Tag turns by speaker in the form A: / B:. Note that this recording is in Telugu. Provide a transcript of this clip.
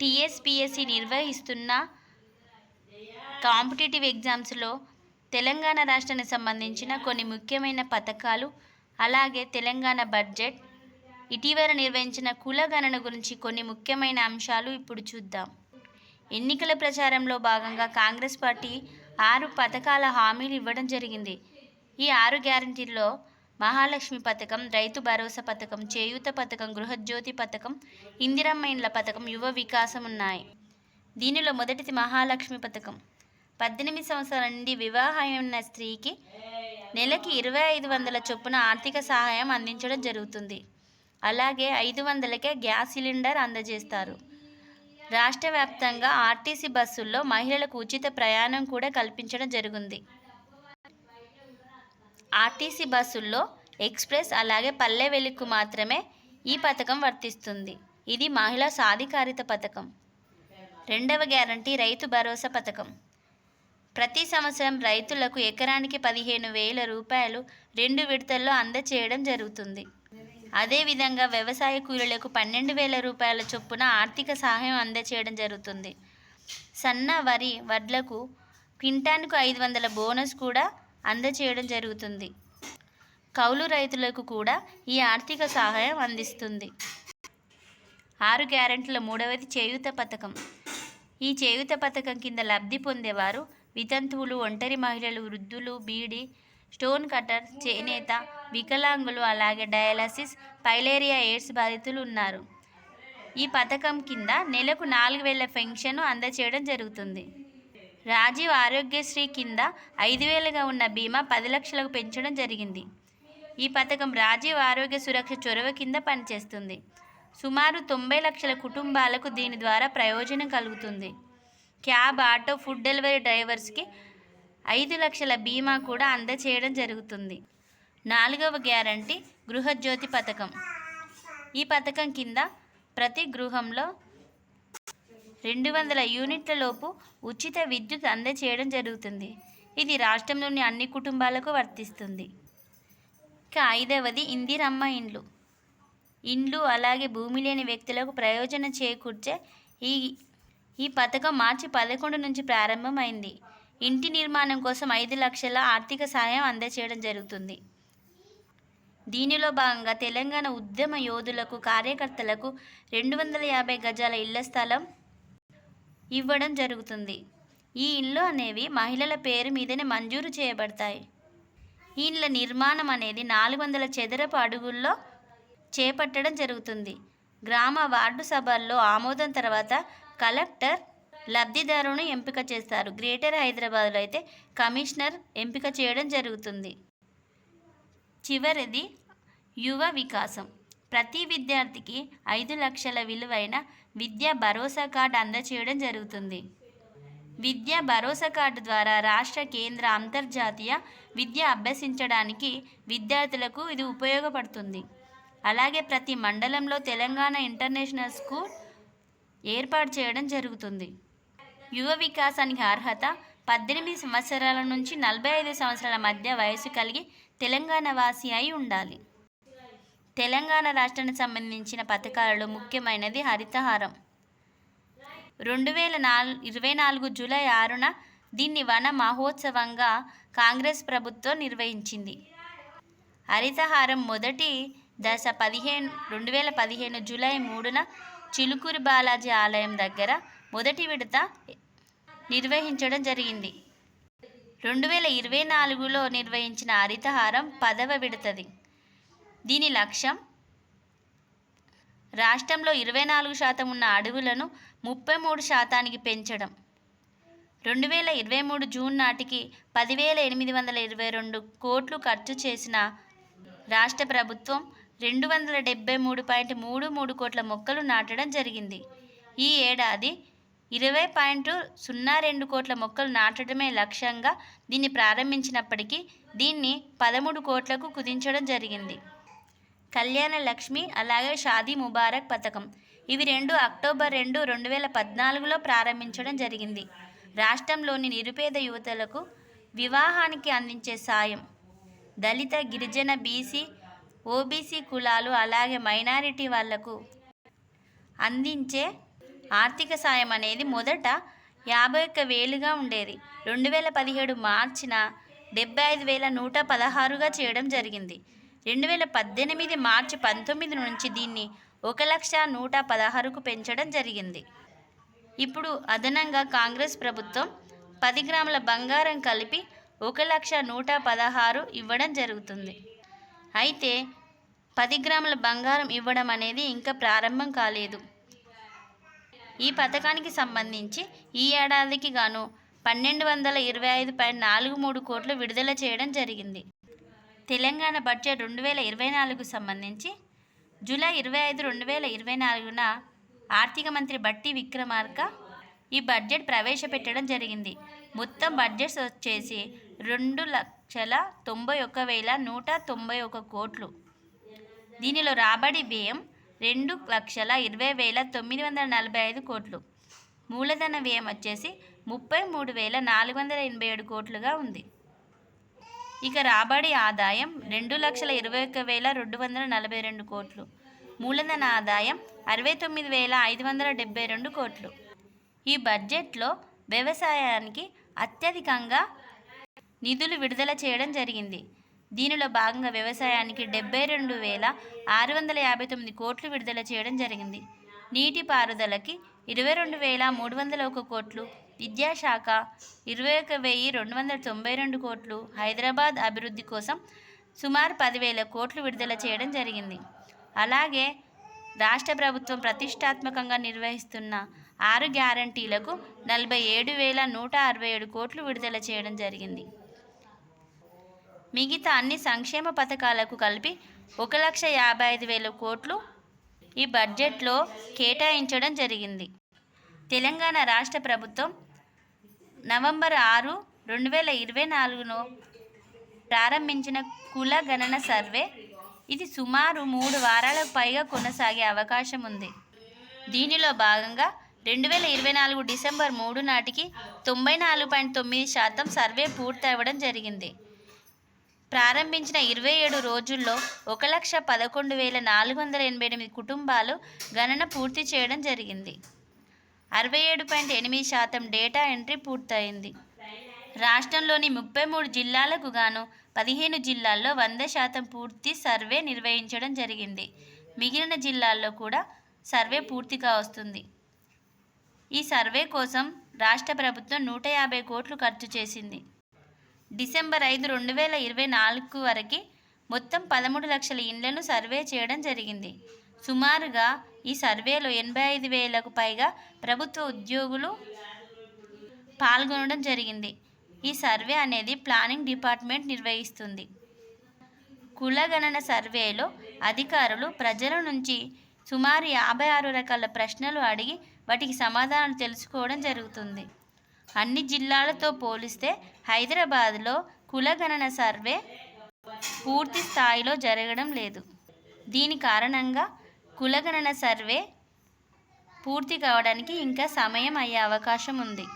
A: టీఎస్పిఎస్సి నిర్వహిస్తున్న కాంపిటేటివ్ ఎగ్జామ్స్లో తెలంగాణ రాష్ట్రానికి సంబంధించిన కొన్ని ముఖ్యమైన పథకాలు అలాగే తెలంగాణ బడ్జెట్ ఇటీవల నిర్వహించిన కులగణన గురించి కొన్ని ముఖ్యమైన అంశాలు ఇప్పుడు చూద్దాం. ఎన్నికల ప్రచారంలో భాగంగా కాంగ్రెస్ పార్టీ ఆరు పథకాల హామీలు ఇవ్వడం జరిగింది. ఈ ఆరు గ్యారంటీల్లో మహాలక్ష్మి పథకం రైతు భరోసా పథకం చేయూత పథకం గృహజ్యోతి పథకం ఇందిరమ్మ ఇండ్ల పథకం యువ వికాసం ఉన్నాయి. దీనిలో మొదటిది మహాలక్ష్మి పథకం. పద్దెనిమిది సంవత్సరాల నుండి వివాహమైన స్త్రీకి నెలకి ఇరవై ఐదు వందల చొప్పున ఆర్థిక సహాయం అందించడం జరుగుతుంది. అలాగే ఐదు వందలకే గ్యాస్ సిలిండర్ అందజేస్తారు. రాష్ట్ర వ్యాప్తంగా ఆర్టీసీ బస్సుల్లో మహిళలకు ఉచిత ప్రయాణం కూడా కల్పించడం జరిగింది. ఆర్టీసీ బస్సుల్లో ఎక్స్ప్రెస్ అలాగే పల్లె వెలుగుకు మాత్రమే ఈ పథకం వర్తిస్తుంది. ఇది మహిళా సాధికారిత పథకం. రెండవ గ్యారంటీ రైతు భరోసా పథకం. ప్రతి సంవత్సరం రైతులకు ఎకరానికి పదిహేను వేల రూపాయలు రెండు విడతల్లో అందచేయడం జరుగుతుంది. అదేవిధంగా వ్యవసాయ కూలీలకు పన్నెండు వేల రూపాయల చొప్పున ఆర్థిక సహాయం అందచేయడం జరుగుతుంది. సన్న వరి వడ్లకు క్వింటాన్కు ఐదు వందల బోనస్ కూడా అందచేయడం జరుగుతుంది. కౌలు రైతులకు కూడా ఈ ఆర్థిక సహాయం అందిస్తుంది. ఆరు గ్యారెంట్ల మూడవది చేయూత పథకం. ఈ చేయూత పథకం కింద లబ్ధి పొందేవారు వితంతువులు ఒంటరి మహిళలు వృద్ధులు బీడీ స్టోన్ కటర్ చేనేత వికలాంగులు అలాగే డయాలసిస్ పైలేరియా ఎయిడ్స్ బాధితులు ఉన్నారు. ఈ పథకం కింద నెలకు నాలుగు వేల పెన్షన్ అందచేయడం జరుగుతుంది. రాజీవ్ ఆరోగ్యశ్రీ కింద ఐదు వేలుగా ఉన్న బీమా పది లక్షలకు పెంచడం జరిగింది. ఈ పథకం రాజీవ్ ఆరోగ్య సురక్ష చొరవ కింద పనిచేస్తుంది. సుమారు తొంభై లక్షల కుటుంబాలకు దీని ద్వారా ప్రయోజనం కలుగుతుంది. క్యాబ్ ఆటో ఫుడ్ డెలివరీ డ్రైవర్స్కి ఐదు లక్షల బీమా కూడా అందచేయడం జరుగుతుంది. నాలుగవ గ్యారంటీ గృహజ్యోతి పథకం. ఈ పథకం కింద ప్రతి గృహంలో రెండు వందల యూనిట్లలోపు ఉచిత విద్యుత్ అందచేయడం జరుగుతుంది. ఇది రాష్ట్రంలోని అన్ని కుటుంబాలకు వర్తిస్తుంది. ఇక ఐదవది ఇందిరమ్మ ఇండ్లు. ఇండ్లు అలాగే భూమి లేని వ్యక్తులకు ప్రయోజనం చేకూర్చే ఈ ఈ పథకం మార్చి పదకొండు నుంచి ప్రారంభమైంది. ఇంటి నిర్మాణం కోసం ఐదు లక్షల ఆర్థిక సహాయం అందచేయడం జరుగుతుంది. దీనిలో భాగంగా తెలంగాణ ఉద్యమ యోధులకు కార్యకర్తలకు రెండు వందల యాభై గజాల ఇళ్ళ స్థలం ఇవ్వడం జరుగుతుంది. ఈ ఇళ్ళు అనేవి మహిళల పేరు మీదనే మంజూరు చేయబడతాయి. ఈ ఇళ్ళ నిర్మాణం అనేది నాలుగు వందల చదరపు అడుగుల్లో చేపట్టడం జరుగుతుంది. గ్రామ వార్డు సభల్లో ఆమోదం తర్వాత కలెక్టర్ లబ్ధిదారును ఎంపిక చేస్తారు. గ్రేటర్ హైదరాబాద్లో అయితే కమిషనర్ ఎంపిక చేయడం జరుగుతుంది. చివరిది యువ వికాసం. ప్రతి విద్యార్థికి ఐదు లక్షల విలువైన విద్యా భరోసా కార్డు అందచేయడం జరుగుతుంది. విద్యా భరోసా కార్డు ద్వారా రాష్ట్ర కేంద్ర అంతర్జాతీయ విద్య అభ్యసించడానికి విద్యార్థులకు ఇది ఉపయోగపడుతుంది. అలాగే ప్రతి మండలంలో తెలంగాణ ఇంటర్నేషనల్ స్కూల్ ఏర్పాటు చేయడం జరుగుతుంది. యువ వికాసానికి అర్హత పద్దెనిమిది సంవత్సరాల నుంచి నలభై ఐదు సంవత్సరాల మధ్య వయసు కలిగి తెలంగాణ వాసి అయి ఉండాలి. తెలంగాణ రాష్ట్రానికి సంబంధించిన పథకాలలో ముఖ్యమైనది హరితహారం. రెండు వేల నాలుగు ఇరవై నాలుగు జూలై ఆరున దీన్ని వన మహోత్సవంగా కాంగ్రెస్ ప్రభుత్వం నిర్వహించింది. హరితహారం మొదటి దశ పదిహేను రెండు వేల పదిహేను జూలై మూడున చిలుకూరి బాలాజీ ఆలయం దగ్గర మొదటి విడత నిర్వహించడం జరిగింది. రెండు వేల ఇరవై నాలుగులో నిర్వహించిన హరితహారం పదవ విడతది. దీని లక్ష్యం రాష్ట్రంలో ఇరవై నాలుగు శాతం ఉన్న అడవులను ముప్పై మూడు శాతానికి పెంచడం. రెండు వేల ఇరవై మూడు జూన్ నాటికి పదివేల ఎనిమిది వందల ఇరవై రెండు కోట్లు ఖర్చు చేసిన రాష్ట్ర ప్రభుత్వం రెండు వందల డెబ్బై మూడు పాయింట్ మూడు మూడు కోట్ల మొక్కలు నాటడం జరిగింది. ఈ ఏడాది ఇరవై పాయింట్ సున్నా రెండు కోట్ల మొక్కలు నాటడమే లక్ష్యంగా దీన్ని ప్రారంభించినప్పటికీ దీన్ని పదమూడు కోట్లకు కుదించడం జరిగింది. కళ్యాణ లక్ష్మి అలాగే షాదీ ముబారక్ పథకం. ఇవి రెండు అక్టోబర్ రెండు రెండు వేల పద్నాలుగులో ప్రారంభించడం జరిగింది. రాష్ట్రంలోని నిరుపేద యువతలకు వివాహానికి అందించే సాయం. దళిత గిరిజన బీసీ ఓబీసీ కులాలు అలాగే మైనారిటీ వాళ్ళకు అందించే ఆర్థిక సాయం అనేది మొదట యాభై ఒక్క వేలుగా ఉండేది. రెండు వేల పదిహేడు మార్చిన డెబ్బై ఐదు వేల నూట పదహారుగా చేయడం జరిగింది. రెండు వేల పద్దెనిమిది మార్చి పంతొమ్మిది నుంచి దీన్ని ఒక లక్ష నూట పదహారుకు పెంచడం జరిగింది. ఇప్పుడు అదనంగా కాంగ్రెస్ ప్రభుత్వం పది గ్రాముల బంగారం కలిపి ఒక లక్ష నూట పదహారు ఇవ్వడం జరుగుతుంది. అయితే పది గ్రాముల బంగారం ఇవ్వడం అనేది ఇంకా ప్రారంభం కాలేదు. ఈ పథకానికి సంబంధించి ఈ ఏడాదికి గాను పన్నెండు వందల ఇరవై ఐదు పాయింట్ నాలుగు మూడు కోట్లు విడుదల చేయడం జరిగింది. తెలంగాణ బడ్జెట్ రెండు వేల ఇరవై నాలుగు సంబంధించి జూలై ఇరవై ఐదు రెండు వేల ఇరవై నాలుగున ఆర్థిక మంత్రి బట్టి విక్రమార్క ఈ బడ్జెట్ ప్రవేశపెట్టడం జరిగింది. మొత్తం బడ్జెట్స్ వచ్చేసి రెండు లక్షల తొంభై ఒక్క వేల నూట తొంభై ఒక కోట్లు. దీనిలో రాబడి వ్యయం రెండు లక్షల ఇరవై వేల తొమ్మిది వందల నలభై ఐదు కోట్లు. మూలధన వ్యయం వచ్చేసి ముప్పై మూడు వేల నాలుగు వందల ఎనభై ఏడు కోట్లుగా ఉంది. ఇక రాబడి ఆదాయం రెండు లక్షల ఇరవై ఒక్క వేల రెండు వందల నలభై రెండు కోట్లు. మూలధన ఆదాయం అరవై తొమ్మిది వేల ఐదు వందల డెబ్బై రెండు కోట్లు. ఈ బడ్జెట్లో వ్యవసాయానికి అత్యధికంగా నిధులు విడుదల చేయడం జరిగింది. దీనిలో భాగంగా వ్యవసాయానికి డెబ్బై రెండు వేల ఆరు వందల యాభై తొమ్మిది కోట్లు విడుదల చేయడం జరిగింది. నీటిపారుదలకి ఇరవై రెండు వేల మూడు వందల ఒక కోట్లు విద్యాశాఖ ఇరవై ఒక వెయ్యి రెండు వందల తొంభై రెండు కోట్లు హైదరాబాద్ అభివృద్ధి కోసం సుమారు పదివేల కోట్లు విడుదల చేయడం జరిగింది. అలాగే రాష్ట్ర ప్రభుత్వం ప్రతిష్టాత్మకంగా నిర్వహిస్తున్న ఆరు గ్యారంటీలకు నలభై ఏడు వేల నూట అరవై ఏడు కోట్లు విడుదల చేయడం జరిగింది. మిగతా అన్ని సంక్షేమ పథకాలకు కలిపి ఒక లక్ష యాభై ఐదు వేల కోట్లు ఈ బడ్జెట్లో కేటాయించడం జరిగింది. తెలంగాణ రాష్ట్ర ప్రభుత్వం నవంబర్ ఆరు రెండు వేల ఇరవై నాలుగును ప్రారంభించిన కుల గణన సర్వే. ఇది సుమారు మూడు వారాలకు పైగా కొనసాగే అవకాశం ఉంది. దీనిలో భాగంగా రెండు వేల ఇరవై నాలుగు డిసెంబర్ మూడు నాటికి తొంభై నాలుగు పాయింట్ తొమ్మిది శాతం సర్వే పూర్తవడం జరిగింది. ప్రారంభించిన ఇరవై ఏడు రోజుల్లో ఒక లక్ష పదకొండు వేల నాలుగు వందల ఎనభై ఎనిమిది కుటుంబాలు గణన పూర్తి చేయడం జరిగింది. అరవై ఏడు పాయింట్ ఎనిమిది శాతం డేటా ఎంట్రీ పూర్తయింది. రాష్ట్రంలోని ముప్పై మూడు జిల్లాలకు గాను పదిహేను జిల్లాల్లో వంద శాతం పూర్తి సర్వే నిర్వహించడం జరిగింది. మిగిలిన జిల్లాల్లో కూడా సర్వే పూర్తిగా వస్తుంది. ఈ సర్వే కోసం రాష్ట్ర ప్రభుత్వం నూట యాభై కోట్లు ఖర్చు చేసింది. డిసెంబర్ ఐదు రెండు వేల ఇరవై నాలుగు వరకు మొత్తం పదమూడు లక్షల ఇండ్లను సర్వే చేయడం జరిగింది. సుమారుగా ఈ సర్వేలో ఎనభై ఐదు వేలకు పైగా ప్రభుత్వ ఉద్యోగులు పాల్గొనడం జరిగింది. ఈ సర్వే అనేది ప్లానింగ్ డిపార్ట్మెంట్ నిర్వహిస్తుంది. కులగణన సర్వేలో అధికారులు ప్రజల నుంచి సుమారు యాభై ఆరు రకాల ప్రశ్నలు అడిగి వాటికి సమాధానాలు తెలుసుకోవడం జరుగుతుంది. అన్ని జిల్లాలతో పోలిస్తే హైదరాబాద్లో కులగణన సర్వే పూర్తి స్థాయిలో జరగడం లేదు. దీని కారణంగా కులగణన సర్వే పూర్తి కావడానికి ఇంకా సమయం అయ్యే అవకాశం ఉంది.